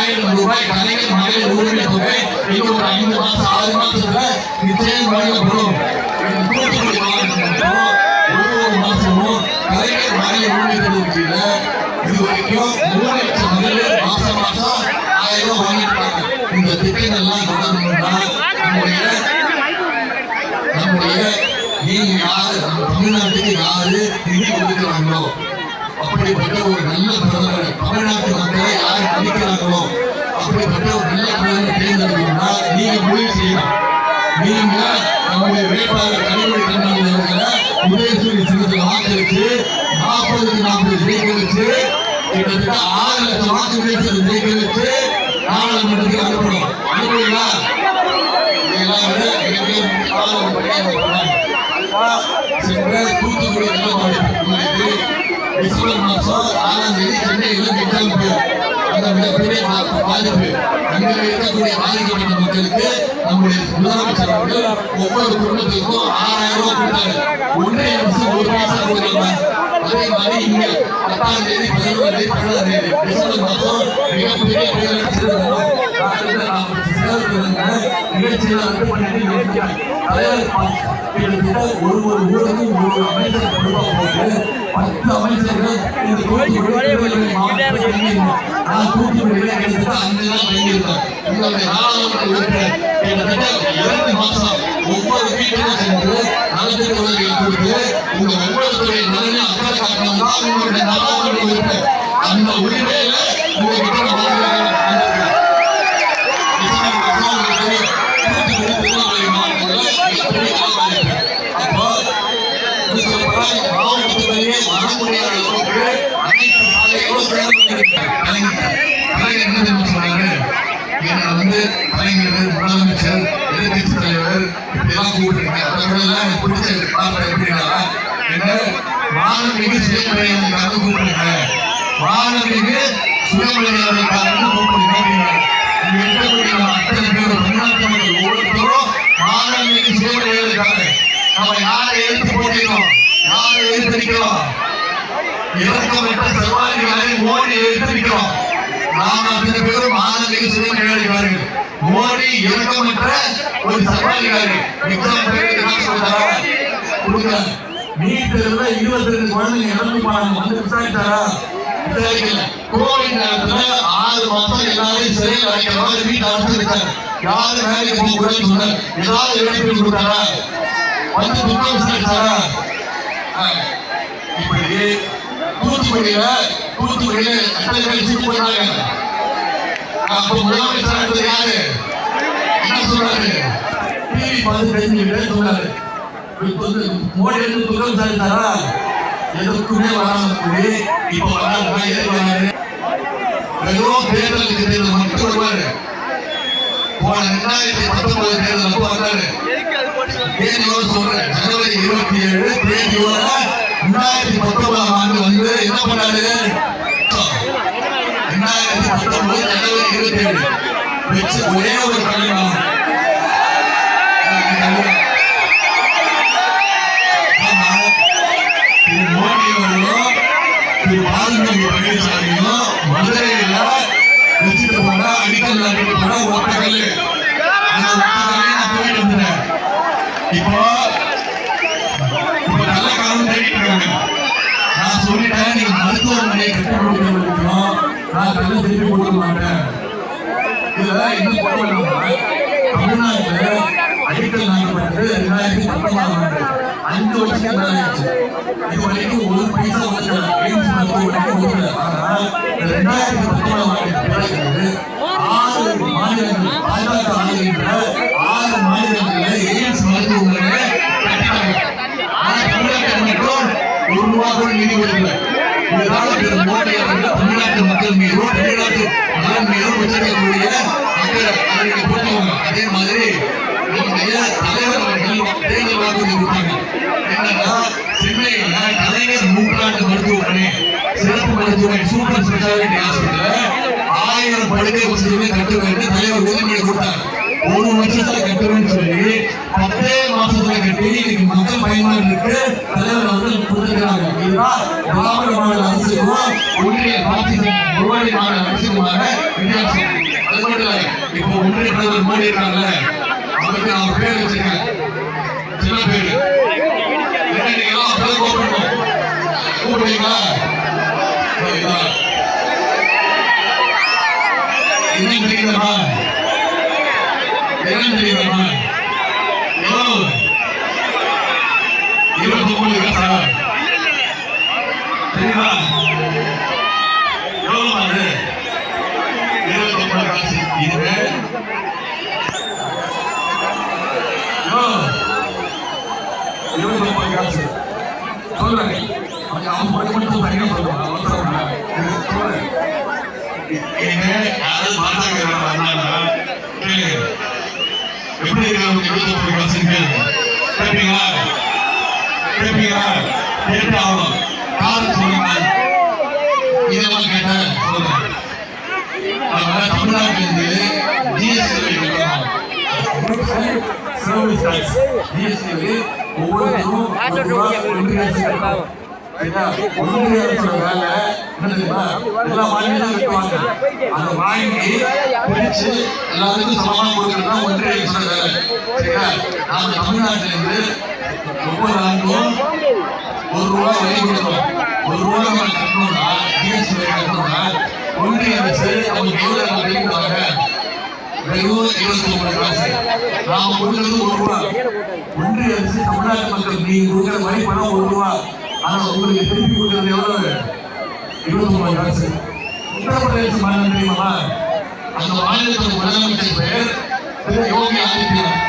ஆயிரம் ரூபாய் கலைஞர் மகளிர் உரிமை தொகை இன்னும் ஒரு ஐந்து மாசம் ஆறு மாசத்துல நிச்சயம் வழங்கப்படும் ஒவ்வொரு மாசமும் கலைஞர் மகளிர் உரிமை தொகை கீழ இது வரைக்கும் மூணு லட்சம் மகளிர் மாசம் மாசம் ஆயிரம் ரூபாய் இந்த திட்டங்கள்லாம் தொடரணும்னா நம்முடைய நம்முடைய நீங்க யாரு நம்ம தமிழ்நாட்டுக்கு யாரு நிதி கொடுக்கிறாங்களோ அப்படிப்பட்ட ஒரு நல்ல பிரதமர் தமிழ்நாட்டு மக்களை யார் மதிக்கிறாங்களோ அப்படிப்பட்ட ஒரு நல்ல பிரதமர் தேர்ந்தெடுக்கணும்னா நீங்க முடிவு செய்யணும். நீங்க நம்முடைய வேட்பாளர் கனிமொழி கண்ணன் அவர்களை உதயசூரிய சின்னத்தில் வாக்களித்து நாற்பதுக்கு நாற்பது ஜெயிக்க கிட்டத்தட்ட ஆறு லட்சம் வாக்கு வித்தியாசத்தில் ஜெயிக்க வச்சு நாடாளுமன்றத்துக்கு அனுப்பணும். அனுப்புவீங்களா சென்ற தூத்துக்குடி நல்ல நிலமாடி டிசம்பர் மாசம் ஆறாம் தேதி சென்னையில் மின்னல் அந்த மிகப்பெரிய பாதிப்பு அங்க இருக்கக்கூடிய பாதிக்கப்பட்ட மக்களுக்கு நம்முடைய முதலமைச்சர் அவர்கள் ஒவ்வொரு குடும்பத்துக்கும் ஆறாயிரம் ரூபாய் கொடுத்தாரு ஒன்றிய அரசு ஒரு அதே மாதிரி இங்க பத்தாம் தேதி பதினொன்றாம் தேதி தேதி டிசம்பர் மிகப்பெரிய புயல் நிகழ்ச்சியில் ரத்து பண்ணிட்டு நிறுத்திட்டாங்க. கிட்டத்தட்ட ஒரு ஒரு ஊருக்கும் ஒரு அமைச்சர் பொறுப்பாக போட்டு பத்து அமைச்சர்கள் இந்த தூத்துக்குடி மாவட்டத்தில் நான் கிட்டத்தட்ட நாடாளுமன்ற உறுப்பினர் கிட்டத்தட்ட இரண்டு ஒவ்வொரு சென்று நலத்திட்ட கொடுத்து ஒவ்வொருத்தருடைய நலனை அக்கறை காட்டணும் தான் உங்களுடைய நாடாளுமன்ற எப்படின்னா என்ன மாணவிக்கு சுயமரியாதைக்காக கூப்பிடுங்க மாணவிக்கு சுயமரியாதைக்காக கூப்பிடுங்க அப்படின்னா இங்க இருக்கக்கூடிய அத்தனை பேர் தமிழ்நாட்டு ஒவ்வொருத்தரும் மாணவிக்கு சுயமரியாதைக்காக நம்ம யாரை எதிர்த்து போட்டிக்கிறோம் யாரை எதிர்த்து நிற்கிறோம்? சர்வாதிகாரி மோடி எதிர்த்து நிற்கிறோம். நாம் அத்தனை பேரும் மாணவிக்கு சுயமரியாதைக்காரர்கள் மோடி இறக்கமற்ற ஒரு சர்வாதிகாரி எக்ஸாம் கொடுங்க. நீட் தேர்வுல இருபத்தி ரெண்டு குழந்தைங்க இறந்து போனாங்க. வந்து விசாரித்தாரா கோவிட் நேரத்துல ஆறு மாசம் எல்லாரையும் சிறையில் அடைக்கிற வீட்டு அரசு இருக்காரு. யாரு வேலைக்கு போக கூடாது சொன்னார். ஏதாவது இழப்பீடு கொடுத்தாரா? வந்து துக்கம் விசாரித்தாரா இப்படி தூத்துக்குடியில தூத்துக்குடியில எத்தனை பேர் சீட் போட்டாங்க? அப்ப முதலமைச்சர் யாரு? என்ன சொல்றாரு டிவி பார்த்து தெரிஞ்சுக்கிட்டே சொன்னாரு. மோடி வந்து துக்கம் தருந்தாரா எதுக்குமே வராம கூடி இப்ப வராங்க எதுக்கு வராரு வெறும் தேர்தலுக்கு தேர்தல் மட்டும் வருவாரு போன ரெண்டாயிரத்தி பத்தொன்பது தேர்தல் அப்போ வந்தாரு தேதியோட சொல்றேன் ஜனவரி இருபத்தி ஏழு தேதியோட ரெண்டாயிரத்தி பத்தொன்பதாம் ஆண்டு வந்து என்ன பண்ணாரு ரெண்டாயிரத்தி பத்தொன்பது ஜனவரி இருபத்தி ஏழு வச்சு ஒரே ஒரு கல்யாணம் இப்போ இப்போ நல்ல காலம் தேடிட்டு இருக்காங்க. நான் சொல்லிட்டேன் நீங்க மருத்துவமனையை கட்டி கொடுக்க நான் கல்லை திருப்பி கொடுக்க மாட்டேன். இதுல இன்னும் போடுவாங்க தமிழ்நாட்டுல அடிக்கல் நாட்டப்பட்டது ரெண்டாயிரத்தி பத்தொன்பதாம் ஆண்டு அஞ்சு வருஷம் மேல ஆயிடுச்சு. இது வரைக்கும் ஒரு பைசா வந்து எய்ம்ஸ் மருத்துவமனைக்கு ஒதுக்கல ஆனா ரெண்டாயிரத்தி பத்தொன்பதாம் ஆண்டு பிறகு ரூபா கூட நிதி மோடி அவர்கள் தமிழ்நாட்டு மக்கள் மீதும் தமிழ்நாட்டு நலன் மீதும் வச்சிருக்கக்கூடிய அக்கறை அதை நீங்க அதே மாதிரி நம்முடைய தலைவர் அவர்கள் தேர்தல் வாக்குறுதி கொடுத்தாங்க என்னன்னா சென்னையில கலைஞர் நூற்றாண்டு மருத்துவமனை சிறப்பு மருத்துவமனை சூப்பர் ஸ்பெஷாலிட்டி ஹாஸ்பிட்டல் ஆயிரம் படுக்கை வசதியுமே கட்டுவேன்னு தலைவர் உறுதிமொழி கொடுத்தாங்க ஒரு வருஷத்துல கட்டுவேன்னு சொல்லி பத்தே மாசத்துல கட்டி இன்னைக்கு மக்கள் பயன்பாட்டுக்கு தலைவர் அவர்கள் கொடுத்துருக்காங்க இதுதான் திராவிட மாடல் அரசுக்கும் ஒன்றிய பாசிசம் முன்னாடி மாடல் அரசுக்குமான வித்தியாசம் அது மட்டும் இல்ல இப்போ ஒன்றிய பிரதமர் மோடி இருக்காங்கல்ல அவருக்கு அவர் பேர் வச்சிருக்கேன் பேர் என்ன எல்லாம் கூப்பிடணும் கூப்பிடுவீங்களா என்ன தெரியுதா என்ன தெரியுதா எவ்வளவு இருபத்தி ஒன்பது காசா தெரியுதா எவ்வளவு அது இருபத்தி ஒன்பது காசு இதுவே யோ, இருபத்தி ஒன்பது காசு சொல்றேன் அவன் மட்டும் மட்டும் தனியா சொல்லுவான் அவசரம் சொல்றேன் எப்படி கேட்பீங்களா கேட்பீங்களா கேட்டு ஆகணும் காரணம் சொல்லுங்க. இதெல்லாம் கேட்டேன் சொல்லுங்க அதனால தமிழ்நாட்டிலிருந்து சர்வீஸ் டாக்ஸ் ஜிஎஸ்டி ஒவ்வொருத்தரும் ஒன்றிய அரசோட வேலை? எல்லா மாநிலத்திலும் வைக்குவாங்க. அதை வாங்கி பிரிச்சு எல்லாருக்கும் சமமா கொடுக்கறது தான் ஒன்றிய அரசோட வேலை. சரியா? நாம தமிழ்நாட்டிலிருந்து ஒவ்வொரு ஆண்டும் ஒரு ரூபா வரி கொடுக்கணும் ஒரு ரூபா நம்ம கட்டணும்னா ஜிஎஸ்டி வரி கட்டணும்னா ஒன்றிய அரசு வரி கொடுப்பாங்க வெறும் இருபத்தி ஒன்பது காசு ஒரு ரூபா ஒன்றிய அரசு தமிழ்நாட்டு மக்கள் நீங்க கொடுக்குற வரி பணம் ஒரு ரூபா உங்களுக்கு திருப்பி கொடுக்கறது எவ்வளவு இருபத்தி ஒன்பது காசு உத்தரப்பிரதேச மாநிலம் தெரியுமா அந்த மாநிலத்தோட முதலமைச்சர் பெயர் திரு யோகி ஆதித்யநாத்.